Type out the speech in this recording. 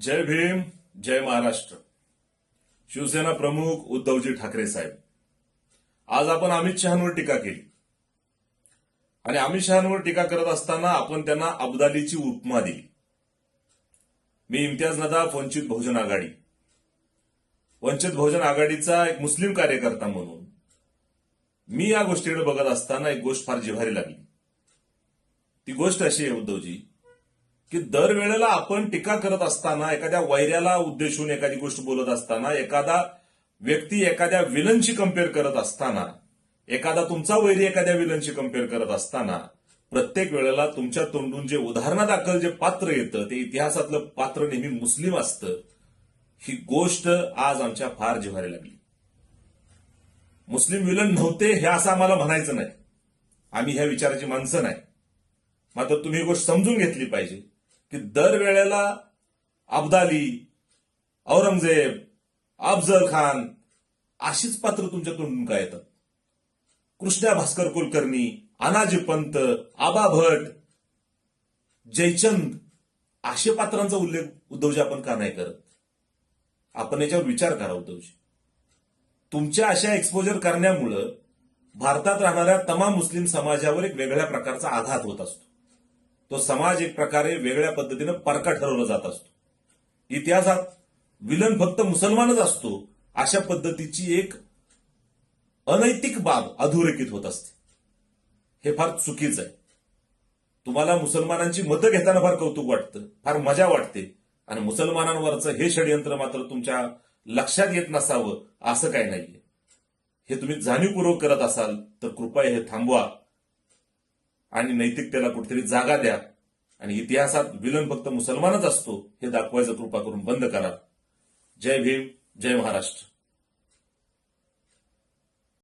जय भीम जय महाराष्ट्र. शिवसेना प्रमुख उद्धवजी ठाकरे साहेब. आज आपण अमित शहांवर टीका केली. आणि अमित शहांवर टीका करत असताना आपण त्यांना अब्दालीची उपमा दिली. मी इम्तियाज नदाफ वंचित बहुजन आघाडी. वंचित बहुजन आघाडीचा एक मुस्लिम कार्यकर्ता म्हणून मी या गोष्टीकडे बघत असताना एक गोष्ट फार जिव्हारी लागली. ती गोष्ट अशी आहे उद्धवजी की दरवेळेला आपण टीका करत असताना एखाद्या वैऱ्याला उद्देशून एखादी गोष्ट बोलत असताना एखादा व्यक्ती एखाद्या विलनशी कंपेअर करत असताना एखादा तुमचा वैरी एखाद्या विलनशी कंपेअर करत असताना प्रत्येक वेळेला तुमच्या तोंडून जे उदाहरणादाखल जे पात्र येतं ते इतिहासातलं पात्र नेहमी मुस्लिम असतं ही गोष्ट आज आमच्या फार जिव्हारी लागली. मुस्लिम विलन नव्हते हे असं आम्हाला म्हणायचं नाही. आम्ही ह्या विचाराची माणसं नाही. मात्र तुम्ही ही गोष्ट समजून घेतली पाहिजे. की दरवेळेला अब्दाली औरंगजेब अफजल खान अशीच पात्र तुमच्या तोंडून काय येतात? कृष्णा भास्कर कुलकर्णी अनाजी पंत आबा भट जयचंद अशा पात्रांचा उल्लेख उद्धवजी आपण का नाही करत? आपण याच्यावर विचार करा उद्धवजी. तुमच्या अशा एक्सपोजर करण्यामुळं भारतात राहणाऱ्या तमाम मुस्लिम समाजावर एक वेगळ्या प्रकारचा आघात होत असतो. तो समाज एक प्रकारे वेगळ्या पद्धतीनं परका ठरवला जात असतो. इतिहासात विलन फक्त मुसलमानच असतो अशा पद्धतीची एक अनैतिक बाब अधोरेखित होत असते. हे फार चुकीचं आहे. तुम्हाला मुसलमानांची मतं घेताना फार कौतुक वाटतं फार मजा वाटते. आणि मुसलमानांवरचं हे षडयंत्र मात्र तुमच्या लक्षात येत नसावं असं काही नाहीये. हे तुम्ही जाणीवपूर्वक करत असाल तर कृपया हे थांबवा. आणि नैतिकतेला कुठेतरी जागा द्या. आणि इतिहासात विलन फक्त मुसलमानच असतो हे दाखवायचं कृपा करून बंद करा. जय भीम जय महाराष्ट्र.